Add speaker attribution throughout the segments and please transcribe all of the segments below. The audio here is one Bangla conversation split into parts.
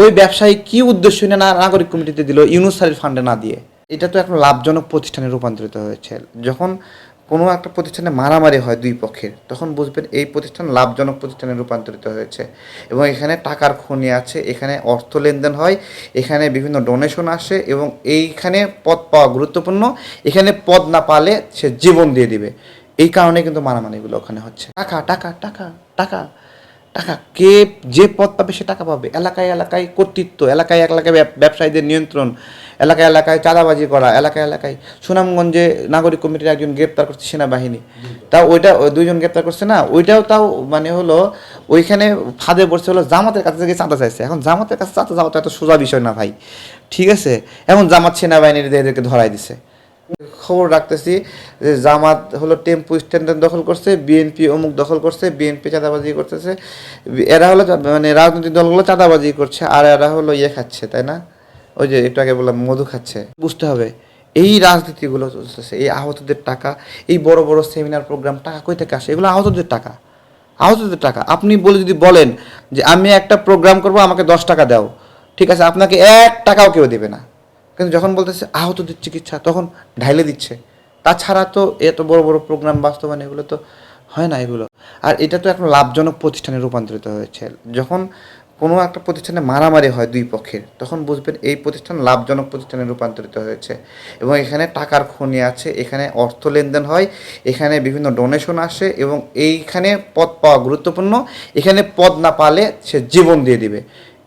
Speaker 1: ওই ব্যবসায়ী কি উদ্দেশ্য নিয়ে নাগরিক কমিটিতে দিল? ইউনুসারের ফান্ডে না দিয়ে। এটা তো এখন লাভজনক প্রতিষ্ঠানে রূপান্তরিত হয়েছে। যখন কোনো একটা প্রতিষ্ঠানে মারামারি হয় দুই পক্ষের, তখন বুঝবেন এই প্রতিষ্ঠান লাভজনক প্রতিষ্ঠানে রূপান্তরিত হয়েছে। এবং এখানে টাকার খনি আছে, এখানে অর্থ লেনদেন হয়, এখানে বিভিন্ন ডোনেশন আসে এবং এইখানে পদ পাওয়া গুরুত্বপূর্ণ। এখানে পদ না পালে সে জীবন দিয়ে দিবে। এই কারণে কিন্তু মারামারিগুলো ওখানে হচ্ছে। টাকা টাকা টাকা টাকা। টাকা। কে যে পদ পাবে সে টাকা পাবে। এলাকায় এলাকায় কর্তৃত্ব, এলাকায় এলাকায় ব্যবসায়ীদের নিয়ন্ত্রণ, এলাকায় এলাকায় চাঁদাবাজি করা, এলাকায় এলাকায় সুনামগঞ্জে নাগরিক কমিটির একজন গ্রেপ্তার করছে সেনাবাহিনী। তাও ওইটা, ওই দুইজন গ্রেপ্তার করছে না, ওইটাও তাও মানে হলো ওইখানে ফাঁদে পড়ছে হলো জামাতের কাছে থেকে চাঁদা চাইছে। এখন জামাতের কাছে চাঁদা যাওয়া তো এত সোজা বিষয় না ভাই। ঠিক আছে? এখন জামাত সেনাবাহিনীর এদেরকে ধরাই দিছে। খবর রাখতেছি যে জামাত হলো টেম্পু স্ট্যান্ড দখল করছে, বিএনপি অমুক দখল করছে, বিএনপি চাঁদাবাজি করতেছে। এরা হলো মানে রাজনৈতিক দলগুলো চাঁদাবাজি করছে, আর এরা হলো ইয়ে খাচ্ছে, তাই না? ওই যে একটু আগে বললাম, মধু খাচ্ছে। বুঝতে হবে, এই রাজনীতিগুলো চলতেছে, এই আহতদের টাকা, এই বড় বড় সেমিনার প্রোগ্রাম টাকা কই থেকে আসে? এগুলো আহতদের টাকা আহতদের টাকা। আপনি বলে যদি বলেন যে আমি একটা প্রোগ্রাম করব, আমাকে দশ টাকা দাও, ঠিক আছে? আপনাকে এক টাকাও কেউ দেবে না। কিন্তু যখন বলতেছে আহতদের চিকিৎসা, তখন ঢাইলে দিচ্ছে। তাছাড়া তো এত বড় বড় প্রোগ্রাম বাস্তবায়ন এগুলো তো হয় না এগুলো। আর এটা তো এখন লাভজনক প্রতিষ্ঠানে রূপান্তরিত হয়েছে। যখন কোনো একটা প্রতিষ্ঠানে মারামারি হয় দুই পক্ষের, তখন বুঝবেন এই প্রতিষ্ঠান লাভজনক প্রতিষ্ঠানে রূপান্তরিত হয়েছে। এবং এখানে টাকার খনি আছে, এখানে অর্থ লেনদেন হয়, এখানে বিভিন্ন ডোনেশন আসে এবং এইখানে পদ পাওয়া গুরুত্বপূর্ণ। এখানে পদ না পালে সে জীবন দিয়ে দিবে।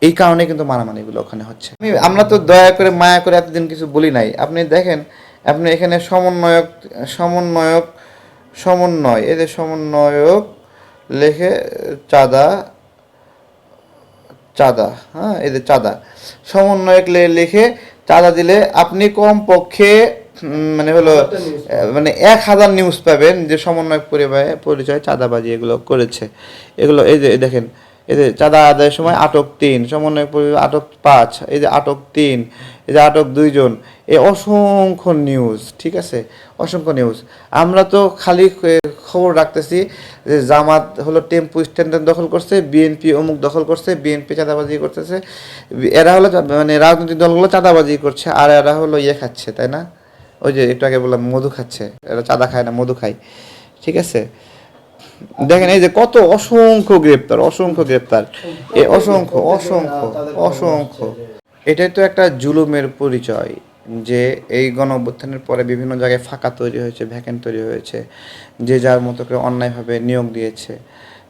Speaker 1: এই কারণে কিন্তু মারামারিগুলো ওখানে হচ্ছে। আমরা তো দয়া করে মায়া করে এতদিন কিছু বলি নাই। আপনি দেখেন আপনি এখানে সমন্বয়ক সমন্বয়ক সমন্বয় এদের সমন্বয়ক লেখে চাঁদা চাঁদা হ্যাঁ এদের চাঁদা। সমন্বয়ক লিখে চাঁদা দিলে আপনি কম পক্ষে মানে হলো মানে এক হাজার নিউজ পাবেন যে সমন্বয়ক পরিবারে পরিচয় চাঁদাবাজি এগুলো করেছে। এগুলো এই যে দেখেন এই যে চাঁদা আদায়ের সময় আটক তিন, সমন্বয় আটক পাঁচ, এই যে আটক তিন, এই যে আটক দুইজন এই অসংখ্য নিউজ ঠিক আছে? অসংখ্য নিউজ আমরা তো খালি খবর রাখতেছি যে জামাত হলো টেম্পু স্ট্যান্ড দখল করছে বিএনপি অমুক দখল করছে বিএনপি চাঁদাবাজি করতেছে। এরা হলো মানে রাজনৈতিক দলগুলো চাঁদাবাজি করছে, আর এরা হলো ইয়ে খাচ্ছে, তাই না? ওই যে একটু আগে বললাম, মধু খাচ্ছে। এরা চাঁদা খায় না, মধু খায়। ঠিক আছে? দেখেন এই যে কত অসংখ্য গ্রেপ্তার অসংখ্য গ্রেপ্তার। এ অসংখ্য অসংখ্য অসংখ্য। এটাই তো একটা জুলুমের পরিচয় যে এই গণ অভ্যুত্থানের পরে বিভিন্ন জায়গায় ফাঁকা তৈরি হয়েছে ভ্যাকেন্ট তৈরি হয়েছে, যে যার মতো করে অন্যায়ভাবে নিয়োগ দিয়েছে।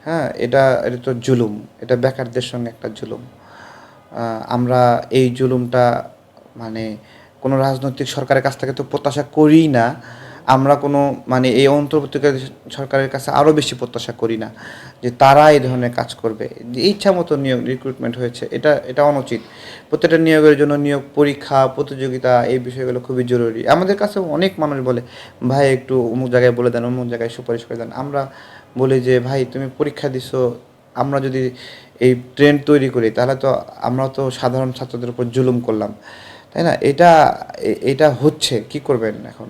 Speaker 1: হ্যাঁ এটা এটা তো জুলুম, এটা বেকারদের সঙ্গে একটা জুলুম। আমরা এই জুলুমটা মানে কোনো রাজনৈতিক সরকারের কাছ থেকে তো প্রত্যাশা করি না। আমরা কোনো মানে এই অন্তর্বর্তীকালীন সরকারের কাছে আরও বেশি প্রত্যাশা করি না যে তারা এই ধরনের কাজ করবে। ইচ্ছা মতো নিয়োগ রিক্রুটমেন্ট হয়েছে। এটা এটা অনুচিত। প্রত্যেকটা নিয়োগের জন্য নিয়োগ পরীক্ষা, প্রতিযোগিতা এই বিষয়গুলো খুবই জরুরি। আমাদের কাছে অনেক মানুষ বলে, ভাই, একটু অমুক জায়গায় বলে দেন, অমুক জায়গায় সুপারিশ করে দেন। আমরা বলি যে, ভাই, তুমি পরীক্ষা দিছো, আমরা যদি এই ট্রেন্ড তৈরি করি, তাহলে তো আমরা তো সাধারণ ছাত্রদের উপর জুলুম করলাম। তাই না? এটা এটা হচ্ছে। কি করবেন এখন?